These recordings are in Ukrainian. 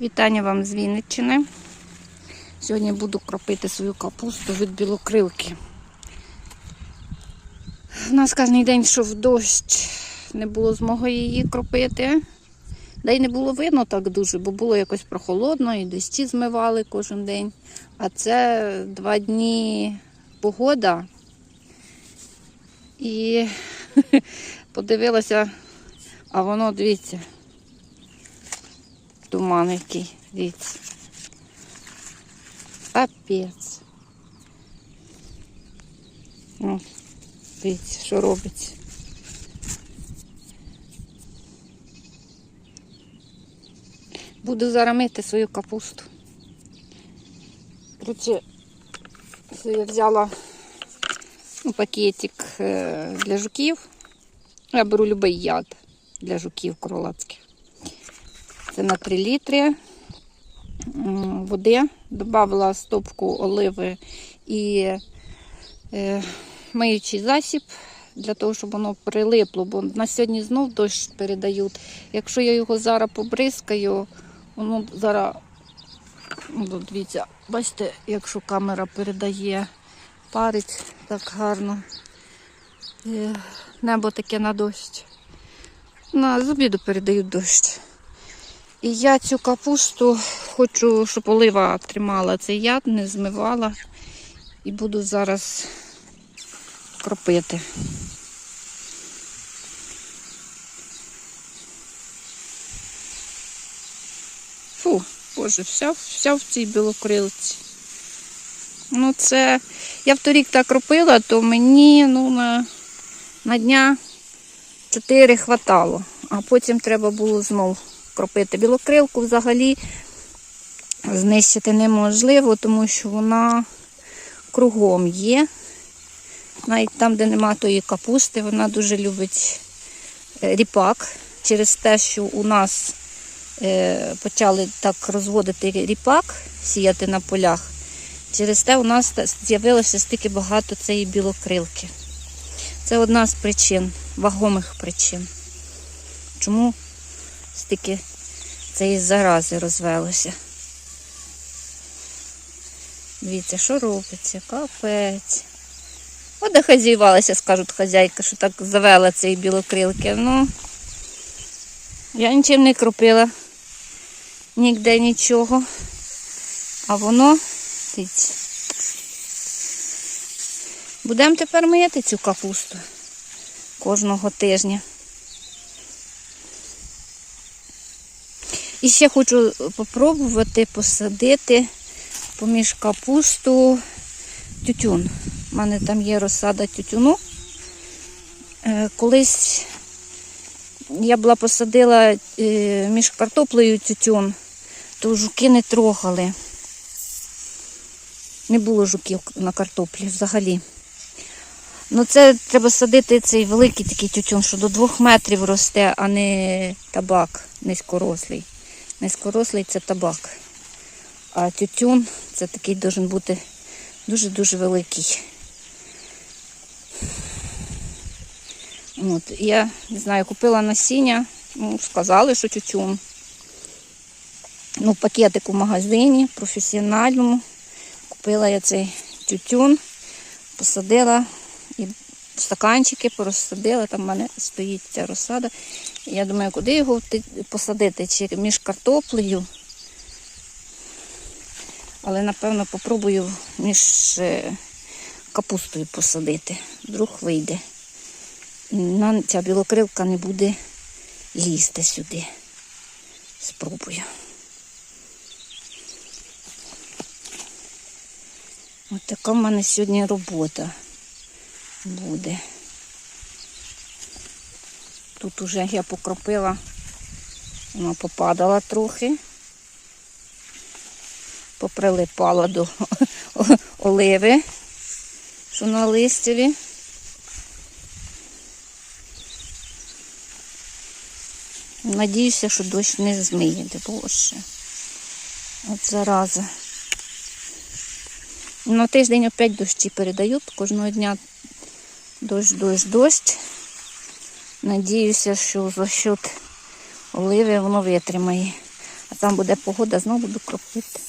Вітання вам з Вінниччини. Сьогодні буду кропити свою капусту від білокрилки. У нас кожен день йшов дощ, не було змоги її кропити. Да й не було видно так дуже, бо було якось прохолодно і дощі змивали кожен день. А це два дні погода. І подивилася, а воно, дивіться, туман який, дивіться. Капець. О, дивіться, що робиться. Буду зараз мити свою капусту. Коротше, я взяла ну, пакетик е, для жуків. Я беру будь-який яд для жуків кролацьких. Це на 3 літри води. Добавила стопку оливи і е, миючий засіб для того, щоб воно прилипло, бо на сьогодні знов дощ передають. Якщо я його зараз побризкаю, воно зараз, ну, дивіться, бачите, якщо камера передає, парить так гарно. Е, Небо таке на дощ. На з обіду передають дощ. І я цю капусту хочу, щоб олива тримала цей яд, не змивала. І буду зараз кропити. Фу, боже, вся, вся в цій білокрилці. Ну, це. Я вторік так робила, то мені ну, на, на дня 4 хватало, а потім треба було знов кропити. Білокрилку взагалі знищити неможливо, тому що вона кругом є. Навіть там, де нема тої капусти, вона дуже любить е, ріпак. Через те, що у нас е, почали так розводити ріпак, сіяти на полях. Через те у нас з'явилося стільки багато цієї білокрилки. Це одна з причин, вагомих причин. Чому стільки цієї зарази розвелося? Дивіться, що робиться, капець. От де хазяювалася, скажуть хазяйка, що так завела цієї білокрилки. Ну, я нічим не кропила, ніде нічого. А воно, дивіться. Будемо тепер мити цю капусту кожного тижня. І ще хочу попробувати посадити поміж капусту тютюн. У мене там є розсада тютюну. Е, Колись я була посадила е, між картоплею тютюн, то жуки не трогали. Не було жуків на картоплі взагалі. Ну це треба садити цей великий такий тютюн, що до двох метрів росте, а не табак низькорослий. Низькорослий це табак. А тютюн це такий должен бути дуже-дуже великий. От, я не знаю, купила насіння, ну, сказали, що тютюн. Ну, пакетик у магазині професіональному. Купила я цей тютюн, посадила стаканчики порозсадила. Там в мене стоїть ця розсада. Я думаю, куди його посадити? Чи між картоплею? Але, напевно, попробую між е, капустою посадити. Вдруг вийде. Ця білокрилка не буде лізти сюди. Спробую. Ось така в мене сьогодні робота буде. Тут уже я покропила, вона попадала трохи, поприлипала до оливи, що на листяві. Надіюся, що дощ не змиє, боже. От зараза. На тиждень опять дощі передають. Кожного дня дощ, дощ, дощ. Надіюся, що за счет оливи воно витримає. А там буде погода, знову буду кропити.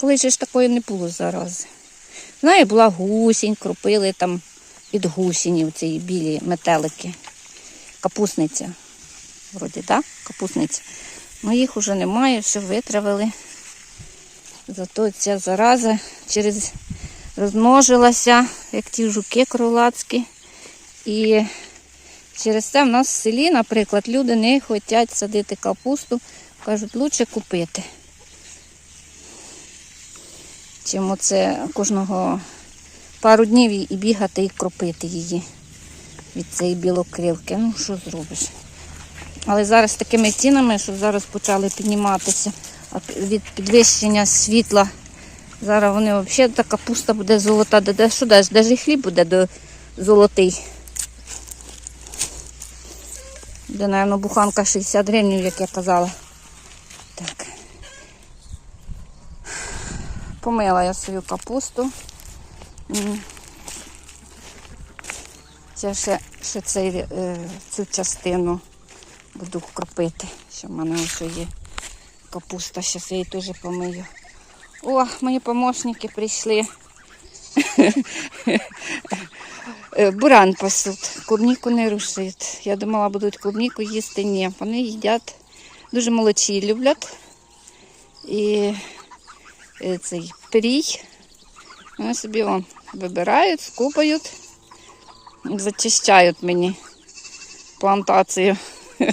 Колись ж такої не було зарази. Знаю, була гусінь, кропили там від гусінів ці білі метелики. Капусниця. Вроді, так? Капусниця. Ну їх уже немає, все витравили. Зато ця зараза через розмножилася, як ті жуки кролацькі. І через це в нас в селі, наприклад, люди не хочуть садити капусту, кажуть, краще купити. Чим оце кожного пару днів і- бігати і кропити її від цієї білокрилки. Ну, що зробиш? Але зараз такими цінами, що зараз почали підніматися від підвищення світла. Зараз вони взагалі та капуста буде золота. Де, що даш? Де ж і хліб буде до золотий. Де, мабуть, буханка 60 гривень, як я казала. Так. Помила я свою капусту. Це ще, ще цей, е, цю частину буду кропити. Що в мене ось є капуста, зараз я її теж помию. О, мої помощники прийшли. Е, Буран пасуть, клубніку не рушить. Я думала, будуть клубніку їсти. Ні, вони їдять дуже молодці, люблять. І е, цей пирій. Вони собі вон, вибирають, скупають, зачищають мені плантацію.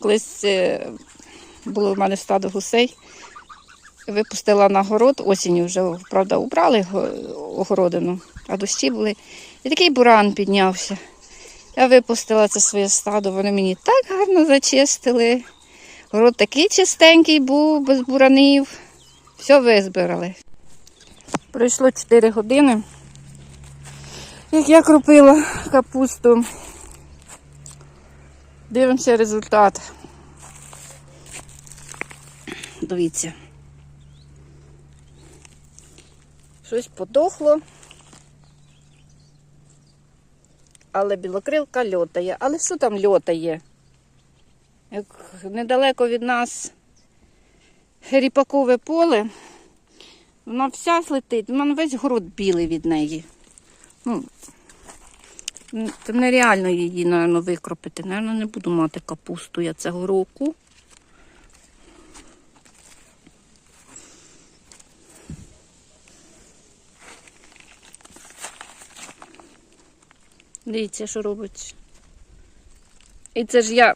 Колись е, було в мене стадо гусей. Випустила на город, осінню вже, правда, убрали огородину, а дощі були. І такий буран піднявся. Я випустила це своє стадо, вони мені так гарно зачистили. Город такий чистенький був, без буранів. Все визбирали. Пройшло 4 години. Як я кропила капусту. Дивимося результат. Дивіться. Щось подохло. Але білокрилка льотає. Але що там льотає? Як недалеко від нас ріпакове поле, вона вся злетить, у мене весь город білий від неї. Ну, це нереально її, напевно, викропити. Наверно, не буду мати капусту я цього року. Дивіться, що робить. І це ж я.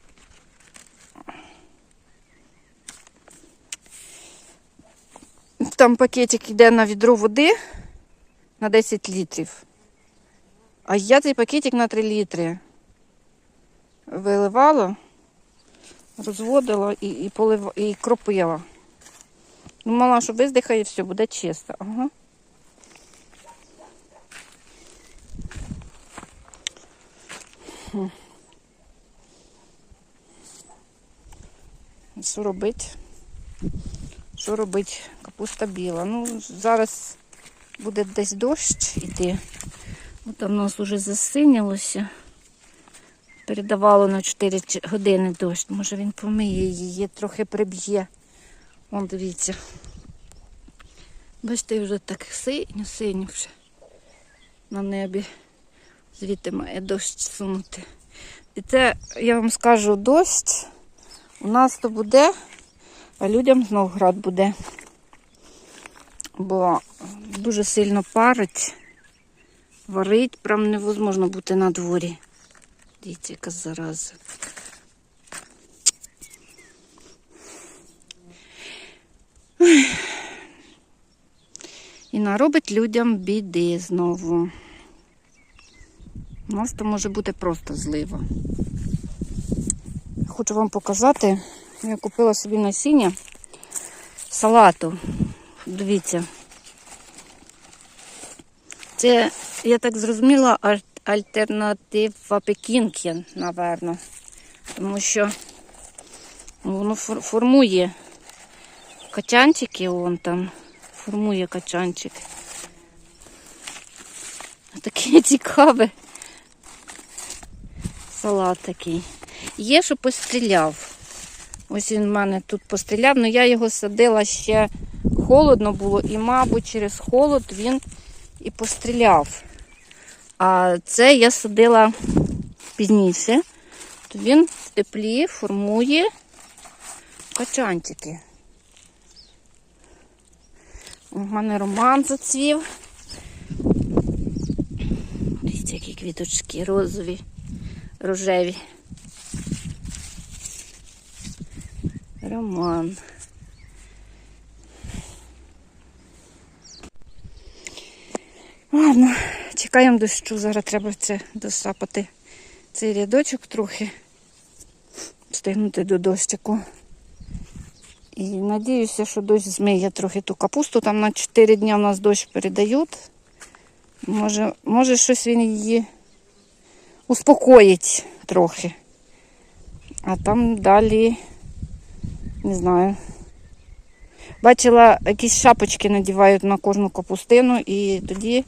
Там пакетик йде на відро води на 10 літрів. А я цей пакетик на 3 літри виливала, розводила і, і, полив... і кропила. Думала, що виздихає, все, буде чисто. Ага. Що робити? Що робити? Капуста біла. Ну, зараз буде десь дощ іти. От там у нас вже засинялося. Передавало на 4 години дощ. Може він помиє її, трохи приб'є. Вон дивіться. Бачите, вже так синьо вже на небі. Звідти має дощ сунути. І це, я вам скажу, дощ у нас то буде, а людям знов град буде. Бо дуже сильно парить, варить, прям невозможно бути на дворі. Дивіться, яка зараза. І наробить людям біди знову. У нас то може бути просто злива. Хочу вам показати, я купила собі насіння салату. Дивіться. Це, я так зрозуміла, аль- альтернатива пекінки, напевно. Тому що воно формує Качанчики вон там. Формує качанчик. Таке цікаве. Салат такий. Є, що постріляв. Ось він в мене тут постріляв, але я його садила ще холодно було, і, мабуть, через холод він і постріляв. А це я садила пізніше, то він в теплі формує качанчики. У мене роман зацвів. Дивіться, які квіточки розові, рожеві. Роман. Ладно, чекаємо дощу. Зараз треба це досапати цей рядочок трохи. Встигнути до дощику. І надіюся, що дощ змиє трохи ту капусту. Там на 4 дні в нас дощ передають. Може, може щось він її успокоїть трохи. А там далі, не знаю. Бачила, якісь шапочки надівають на кожну капустину і тоді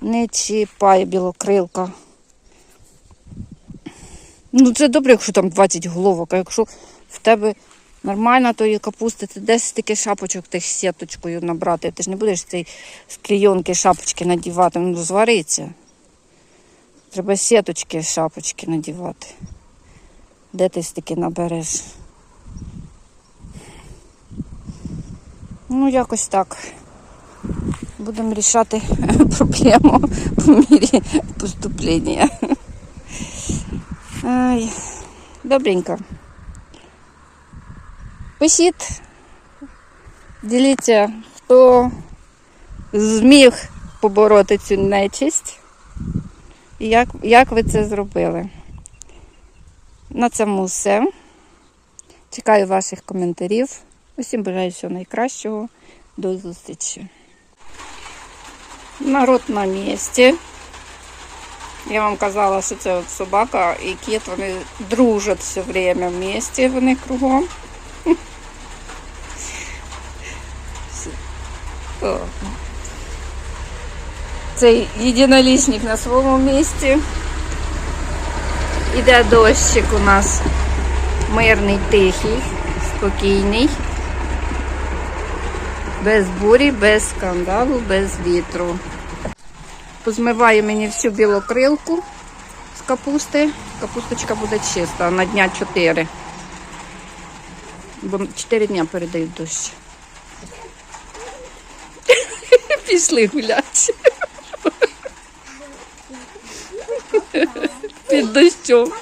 не чіпає білокрилка. Ну, це добре, якщо там 20 головок, а якщо в тебе нормально тої капусти, ти десь таки шапочок тих сіточкою набрати. Ти ж не будеш цей з клейонки шапочки надівати, ну звариться. Треба сіточки, шапочки надівати. Де ти стільки набереш? Ну, якось так. Будемо рішати проблему по мірі поступлення. Ай, добренько. Пишіть, діліться, хто зміг побороти цю нечисть. І як, як ви це зробили? На цьому все. Чекаю ваших коментарів. Усім бажаю всього найкращого. До зустрічі. Народ на місці. Я вам казала, що це от собака і кіт, вони дружать все время в місті, вони кругом. Цей єдинолічник на своєму місці. Іде дощик у нас мирний, тихий, спокійний. Без бурі, без скандалу, без вітру. Позмиваю мені всю білокрилку з капусти. Капусточка буде чиста на дня 4. Бо 4 дня передають дощ. Пішли гуляти. Під дощом.